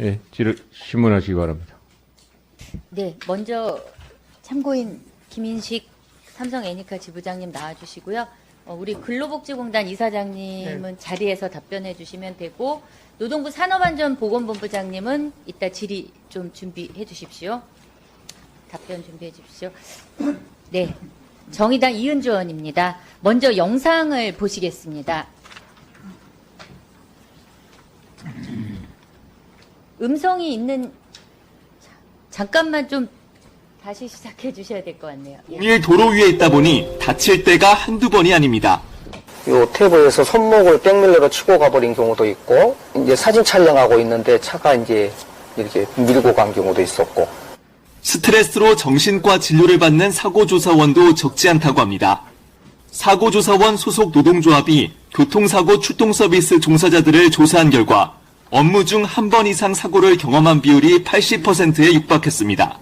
예, 지를 신문하시기 바랍니다. 네, 먼저 참고인 김인식 삼성 애니카 지부장님 나와주시고요. 어, 우리 근로복지공단 이사장님은 자리에서 답변해 주시면 되고 노동부 산업안전보건본부장님은 이따 질의 좀 준비해 주십시오. 답변 준비해 주십시오. 네, 정의당 이은주 의원입니다. 먼저 영상을 보시겠습니다. 음성이 있는 자, 잠깐만 좀 다시 시작해 주셔야 될 것 같네요. 예. 공일 도로 위에 있다 보니 다칠 때가 한두 번이 아닙니다. 요 테이블에서 손목을 백밀러로 치고 가버린 경우도 있고 이제 사진 촬영하고 있는데 차가 이제 이렇게 밀고 간 경우도 있었고 스트레스로 정신과 진료를 받는 사고조사원도 적지 않다고 합니다. 사고조사원 소속 노동조합이 교통사고 출동 서비스 종사자들을 조사한 결과 업무 중 한 번 이상 사고를 경험한 비율이 80%에 육박했습니다.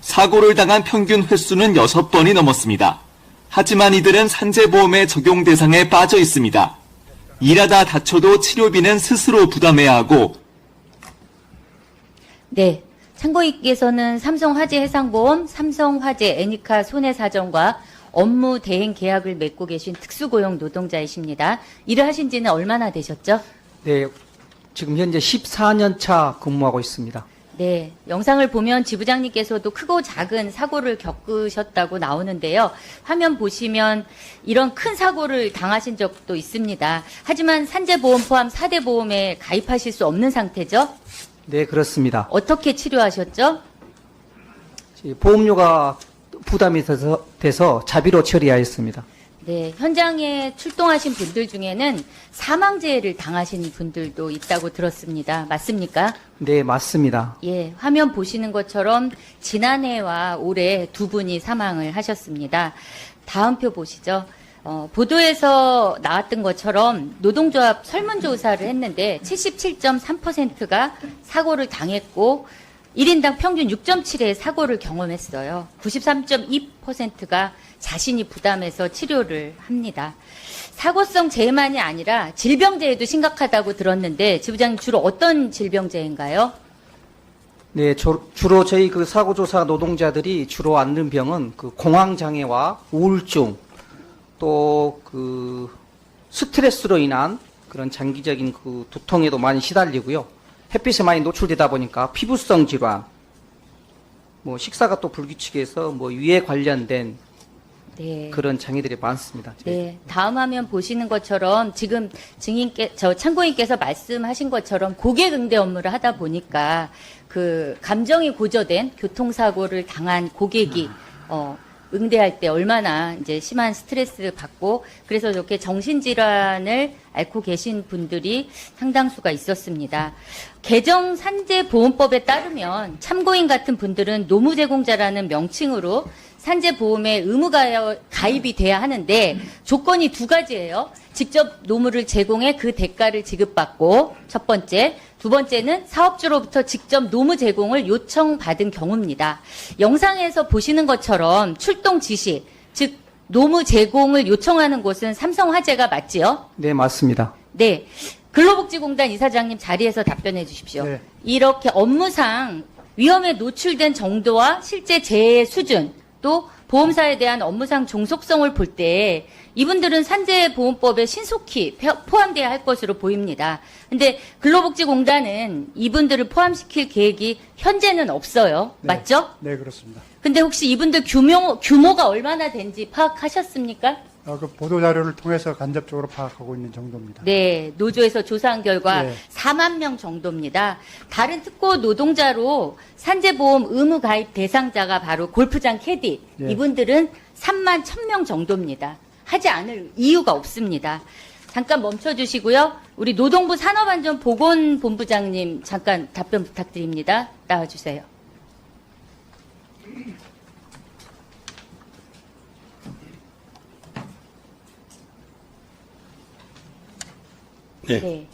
사고를 당한 평균 횟수는 6번이 넘었습니다. 하지만 이들은 산재보험의 적용 대상에 빠져 있습니다. 일하다 다쳐도 치료비는 스스로 부담해야 하고 네. 참고인께서는 삼성화재 해상보험, 삼성화재 애니카 손해사정과 업무 대행 계약을 맺고 계신 특수고용 노동자이십니다. 일을 하신 지는 얼마나 되셨죠? 네, 지금 현재 14년 차 근무하고 있습니다. 네. 영상을 보면 지부장님께서도 크고 작은 사고를 겪으셨다고 나오는데요. 화면 보시면 이런 큰 사고를 당하신 적도 있습니다. 하지만 산재보험 포함 4대 보험에 가입하실 수 없는 상태죠? 네, 그렇습니다. 어떻게 치료하셨죠? 이 보험료가 부담이 돼서, 돼서 자비로 처리하였습니다. 네, 현장에 출동하신 분들 중에는 사망재해를 당하신 분들도 있다고 들었습니다. 맞습니까? 네, 맞습니다. 예, 화면 보시는 것처럼 지난해와 올해 두 분이 사망을 하셨습니다. 다음 표 보시죠. 어, 보도에서 나왔던 것처럼 노동조합 설문조사를 했는데 77.3%가 사고를 당했고 1인당 평균 6.7의 사고를 경험했어요. 93.2%가 자신이 부담해서 치료를 합니다. 사고성 재해만이 아니라 질병재해도 심각하다고 들었는데 지부장님 주로 어떤 질병재해인가요? 네, 조- 주로 저희 그 사고조사 노동자들이 주로 앓는 병은 그 공황장애와 우울증, 또 그 스트레스로 인한 그런 장기적인 그 두통에도 많이 시달리고요. 햇빛에 많이 노출되다 보니까 피부성 질환, 뭐 식사가 또 불규칙해서 뭐 위에 관련된 네. 그런 장애들이 많습니다. 네, 다음 화면 보시는 것처럼 지금 증인께 저 참고인께서 말씀하신 것처럼 고객 응대 업무를 하다 보니까 그 감정이 고조된 교통사고를 당한 고객이 어 응대할 때 얼마나 이제 심한 스트레스를 받고 그래서 이렇게 정신질환을 앓고 계신 분들이 상당수가 있었습니다. 개정 산재보험법에 따르면 참고인 같은 분들은 노무제공자라는 명칭으로 산재보험에 의무 가여- 가입이 돼야 하는데 조건이 두 가지예요. 직접 노무를 제공해 그 대가를 지급받고 첫 번째, 두 번째는 사업주로부터 직접 노무 제공을 요청받은 경우입니다. 영상에서 보시는 것처럼 출동 지시, 즉 노무 제공을 요청하는 곳은 삼성화재가 맞지요? 네, 맞습니다. 네. 근로복지공단 이사장님 자리에서 답변해 주십시오. 네. 이렇게 업무상 위험에 노출된 정도와 실제 재해 수준 또 보험사에 대한 업무상 종속성을 볼 때 이분들은 산재보험법에 신속히 펴- 포함돼야 할 것으로 보입니다. 근데 근로복지공단은 이분들을 포함시킬 계획이 현재는 없어요. 맞죠? 네, 그렇습니다. 근데 혹시 이분들 규모, 규모가 얼마나 된지 파악하셨습니까? 어, 그 보도 자료를 통해서 간접적으로 파악하고 있는 정도입니다. 네, 노조에서 조사한 결과 네. 4만 명 정도입니다. 다른 특고 노동자로 산재보험 의무 가입 대상자가 바로 골프장 캐디. 네. 이분들은 3만 1000명 정도입니다. 하지 않을 이유가 없습니다. 잠깐 멈춰 주시고요. 우리 노동부 산업안전보건본부장님 잠깐 답변 부탁드립니다. 나와 주세요. 네. 네.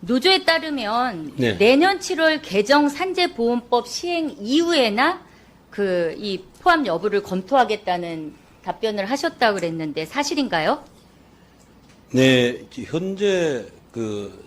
노조에 따르면 네. 내년 7월 개정 산재보험법 시행 이후에나 그 이 포함 여부를 검토하겠다는 답변을 하셨다고 그랬는데 사실인가요? 네, 현재 그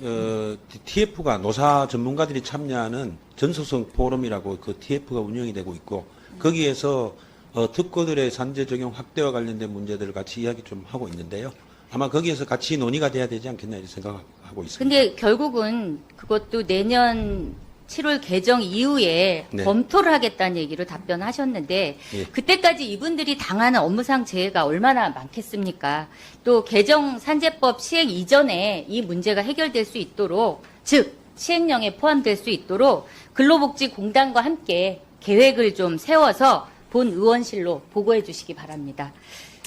어, TF가 노사 전문가들이 참여하는 전소성 포럼이라고 그 TF가 운영이 되고 있고 거기에서 어, 특고들의 산재 적용 확대와 관련된 문제들을 같이 이야기 좀 하고 있는데요. 아마 거기에서 같이 논의가 돼야 되지 않겠나 이렇게 생각하고 있습니다. 근데 결국은 그것도 내년 7월 개정 이후에 네. 검토를 하겠다는 얘기로 답변하셨는데 예. 그때까지 이분들이 당하는 업무상 재해가 얼마나 많겠습니까? 또 개정 산재법 시행 이전에 이 문제가 해결될 수 있도록 즉 시행령에 포함될 수 있도록 근로복지공단과 함께 계획을 좀 세워서 본 의원실로 보고해 주시기 바랍니다.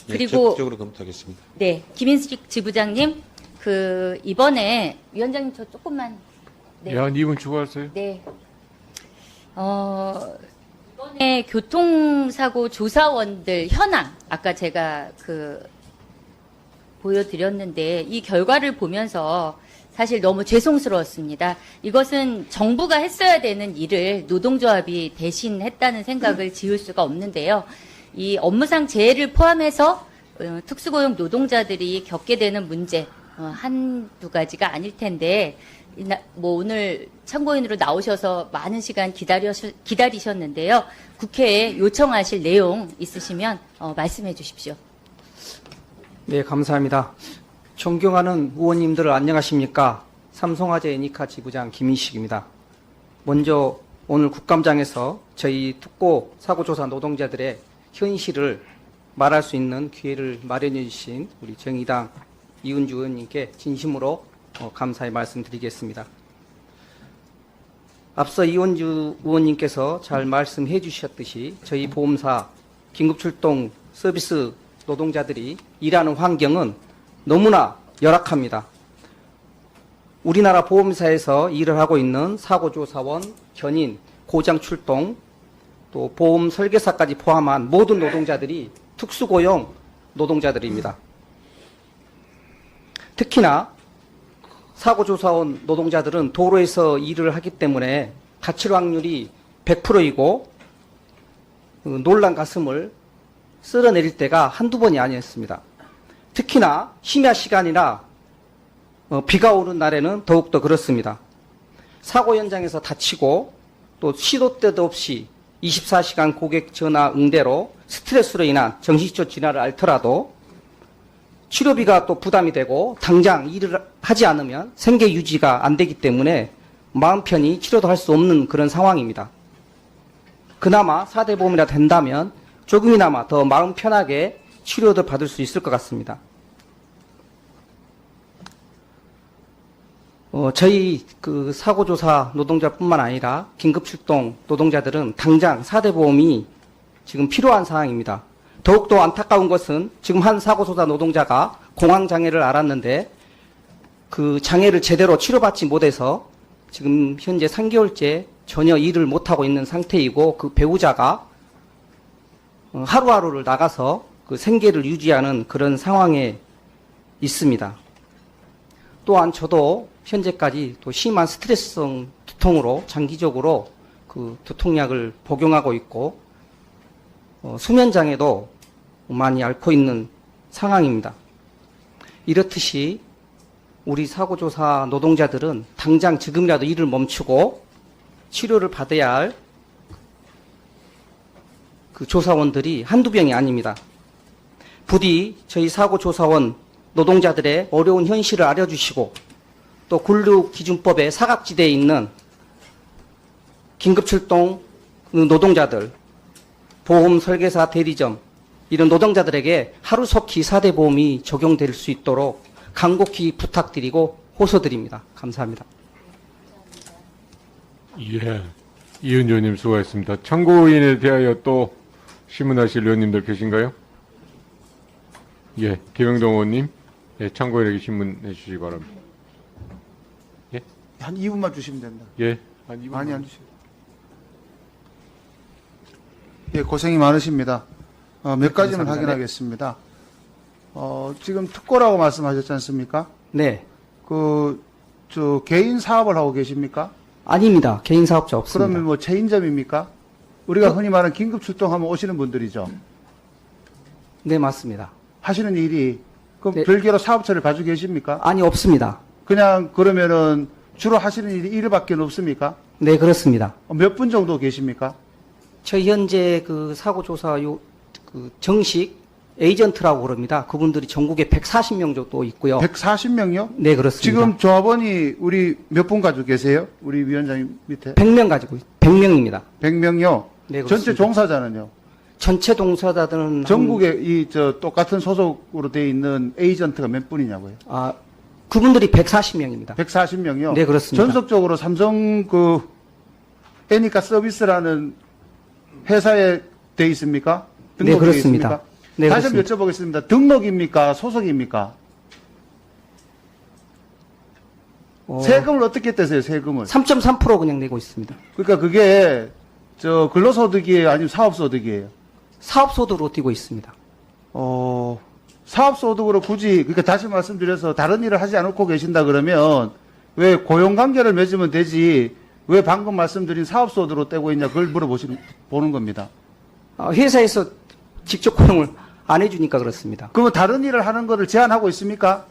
예, 그리고 적극적으로 검토하겠습니다. 네, 김인식 지부장님, 그 이번에 위원장님 저 조금만 네, 야, 2분 추가하세요? 네. 어 이번에 교통사고 조사원들 현황 아까 제가 그 보여드렸는데 이 결과를 보면서 사실 너무 죄송스러웠습니다. 이것은 정부가 했어야 되는 일을 노동조합이 대신 했다는 생각을 지울 수가 없는데요. 이 업무상 재해를 포함해서 어, 특수고용 노동자들이 겪게 되는 문제 어, 한두 가지가 아닐 텐데 뭐 오늘 참고인으로 나오셔서 많은 시간 기다리셨는데요. 국회에 요청하실 내용 있으시면 어, 말씀해 주십시오. 네, 감사합니다. 존경하는 의원님들 안녕하십니까? 삼성화재 애니카 지부장 김인식입니다. 먼저 오늘 국감장에서 저희 특고 사고조사 노동자들의 현실을 말할 수 있는 기회를 마련해 주신 우리 정의당 이은주 의원님께 진심으로 어, 감사의 말씀드리겠습니다. 앞서 이원주 의원님께서 잘 말씀해 주셨듯이 저희 보험사 긴급출동 서비스 노동자들이 일하는 환경은 너무나 열악합니다. 우리나라 보험사에서 일을 하고 있는 사고조사원, 견인, 고장 출동, 또 보험 설계사까지 포함한 모든 노동자들이 특수고용 노동자들입니다. 특히나 사고조사원 노동자들은 도로에서 일을 하기 때문에 다칠 확률이 100%이고 놀란 가슴을 쓸어내릴 때가 한두 번이 아니었습니다. 특히나 심야 시간이나 어, 비가 오는 날에는 더욱더 그렇습니다. 사고 현장에서 다치고 또 시도 때도 없이 24시간 고객 전화 응대로 스트레스로 인한 정신적 진화를 앓더라도 치료비가 또 부담이 되고 당장 일을 하지 않으면 생계 유지가 안 되기 때문에 마음 편히 치료도 할 수 없는 그런 상황입니다. 그나마 4대 보험이라 된다면 조금이나마 더 마음 편하게 치료도 받을 수 있을 것 같습니다. 어, 저희 그 사고조사 노동자뿐만 아니라 긴급출동 노동자들은 당장 4대 보험이 지금 필요한 상황입니다. 더욱더 안타까운 것은 지금 한 사고조사 노동자가 공황장애를 앓았는데 그 장애를 제대로 치료받지 못해서 지금 현재 3개월째 전혀 일을 못하고 있는 상태이고 그 배우자가 어, 하루하루를 나가서 그 생계를 유지하는 그런 상황에 있습니다. 또한 저도 현재까지 또 심한 스트레스성 두통으로 장기적으로 그 두통약을 복용하고 있고 어, 수면 장애도 많이 앓고 있는 상황입니다. 이렇듯이 우리 사고조사 노동자들은 당장 지금이라도 일을 멈추고 치료를 받아야 할 그 조사원들이 한두 병이 아닙니다. 부디 저희 사고조사원 노동자들의 어려운 현실을 알려주시고 또 근로기준법의 사각지대에 있는 긴급출동 노동자들, 보험 설계사 대리점 이런 노동자들에게 하루속히 4대 보험이 적용될 수 있도록 간곡히 부탁드리고 호소드립니다. 감사합니다. 예. 이은주 의원님 수고하셨습니다. 참고인에 대하여 또 신문하실 의원님들 계신가요? 예. 김영동 의원님, 예, 참고인에게 신문해 주시기 바랍니다. 한 2분만 주시면 된다. 예. 한 2분. 많이 안 주세요. 예, 고생이 많으십니다. 어, 몇 가지만 감사합니다. 확인하겠습니다. 어, 지금 특고라고 말씀하셨지 않습니까? 네. 그, 저, 개인 사업을 하고 계십니까? 아닙니다. 개인 사업자 없습니다. 그러면 뭐 체인점입니까? 우리가 흔히 말하는 긴급 출동하면 오시는 분들이죠. 네, 맞습니다. 하시는 일이, 그럼 네. 별개로 사업체를 가지고 계십니까? 아니, 없습니다. 그냥 그러면은 주로 하시는 일이 일밖에 없습니까? 네, 그렇습니다. 몇 분 정도 계십니까? 저희 현재 그 사고 조사 요, 그 정식 에이전트라고 그럽니다. 그분들이 전국에 140명 정도 있고요. 140명요? 네, 그렇습니다. 지금 조합원이 우리 몇 분 가지고 계세요? 우리 위원장님 밑에 100명 가지고, 있- 100명입니다. 100명요? 네, 전체 그렇습니다. 종사자는요? 전체 동사자들은. 한- 전국에 이저 똑같은 소속으로 돼 있는 에이전트가 몇 분이냐고요? 아, 그분들이 140명입니다. 140명이요? 네, 그렇습니다. 전속적으로 삼성 그 애니까 서비스라는 회사에 돼 있습니까? 네, 등록이 그렇습니다. 있습니까? 네, 다시 한번 여쭤보겠습니다. 등록입니까? 소속입니까? 어, 세금을 어떻게 떼세요, 세금을? 3.3% 그냥 내고 있습니다. 그러니까 그게 저 근로소득이에요? 아니면 사업소득이에요? 사업소득으로 뛰고 있습니다. 어, 사업소득으로 굳이, 그러니까 다시 말씀드려서 다른 일을 하지 않고 계신다 그러면 왜 고용관계를 맺으면 되지 왜 방금 말씀드린 사업소득으로 떼고 있냐 그걸 물어보시는, 보는 겁니다. 아, 회사에서 직접 고용을 안 해주니까 그렇습니다. 그러면 다른 일을 하는 거를 제한하고 있습니까?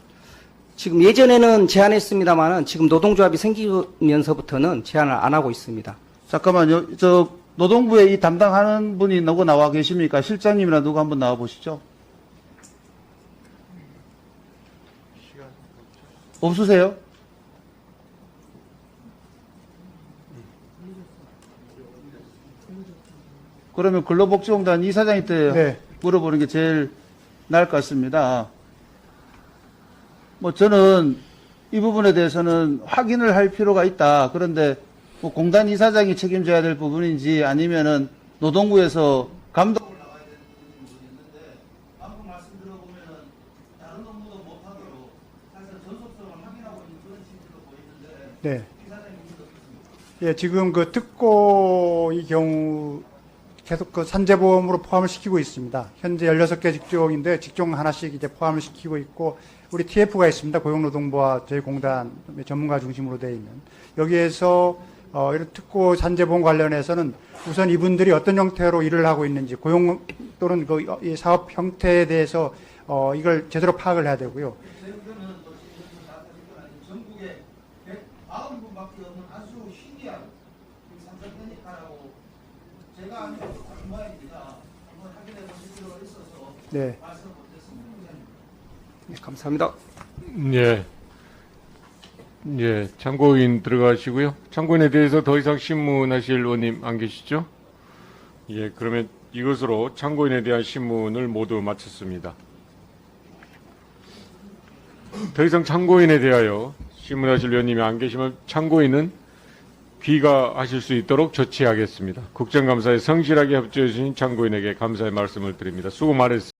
지금 예전에는 제한했습니다만은 지금 노동조합이 생기면서부터는 제한을 안 하고 있습니다. 잠깐만요. 저 노동부에 이 담당하는 분이 누구 나와 계십니까? 실장님이나 누구 한번 나와 보시죠. 없으세요? 그러면 근로복지공단 이사장한테 네. 물어보는 게 제일 나을 것 같습니다. 뭐 저는 이 부분에 대해서는 확인을 할 필요가 있다. 그런데 뭐 공단 이사장이 책임져야 될 부분인지 아니면은 노동부에서 감독을 나가야 되는 부분인지 모르겠는데 방금 말씀 들어보면은 다른 업무도 못하도록 사실 전속성을 확인하고 있는 그런 취지로 어떻습니까? 예, 지금 그 특고의 경우 계속 그 산재보험으로 포함을 시키고 있습니다. 현재 16개 직종인데 직종 하나씩 이제 포함을 시키고 있고 우리 TF가 있습니다. 고용노동부와 저희 공단 전문가 중심으로 되어 있는 여기에서 어, 이런 특고 산재보험 관련해서는 우선 이분들이 어떤 형태로 일을 하고 있는지 고용 또는 그이 사업 형태에 대해서 어, 이걸 제대로 파악을 해야 되고요. 전국에 190분밖에 없는 아주 신기한 삼성테니카라고 제가 아니고 다른 모양입니다. 한번 확인해 보실 필요가 있어서 네. 네, 감사합니다. 예. 예, 참고인 들어가시고요. 참고인에 대해서 더 이상 신문하실 의원님 안 계시죠? 예, 그러면 이것으로 참고인에 대한 신문을 모두 마쳤습니다. 더 이상 참고인에 대하여 신문하실 의원님이 안 계시면 참고인은 귀가하실 수 있도록 조치하겠습니다. 국정감사에 성실하게 협조해 주신 참고인에게 감사의 말씀을 드립니다. 수고 많으셨습니다.